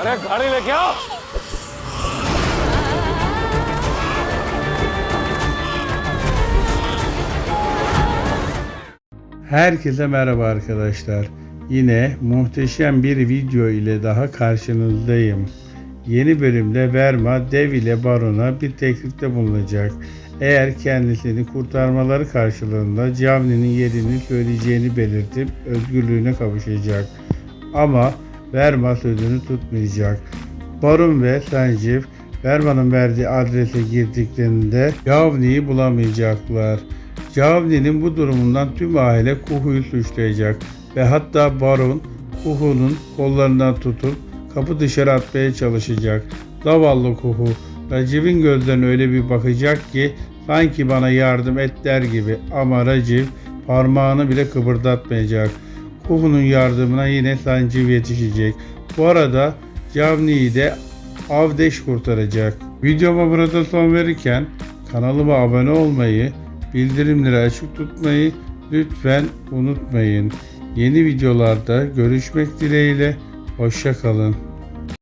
अरे गाड़ी लेके आओ Herkese merhaba arkadaşlar. Yine muhteşem bir video ile daha karşınızdayım. Yeni bölümde Verma Dev ile Baron'a bir teklifte bulunacak. Eğer kendisini kurtarmaları karşılığında Cavni'nin yerini söyleyeceğini belirtip özgürlüğüne kavuşacak. Ama Verma sözünü tutmayacak. Baron ve Sanjeev Verma'nın verdiği adrese girdiklerinde Cavni'yi bulamayacaklar. Cavni'nin bu durumundan tüm aile Kuhu'yu suçlayacak ve hatta Baron Kuhu'nun kollarından tutup kapı dışarı atmaya çalışacak. Zavallı Kuhu, Raciv'in gözlerine öyle bir bakacak ki sanki bana yardım et der gibi ama Raciv parmağını bile kıpırdatmayacak. Kuhu'nun yardımına yine Sanjiv yetişecek. Bu arada Cavni'yi de Avdeş kurtaracak. Videoma burada son verirken kanalıma abone olmayı, bildirimleri açık tutmayı lütfen unutmayın. Yeni videolarda görüşmek dileğiyle, hoşça kalın.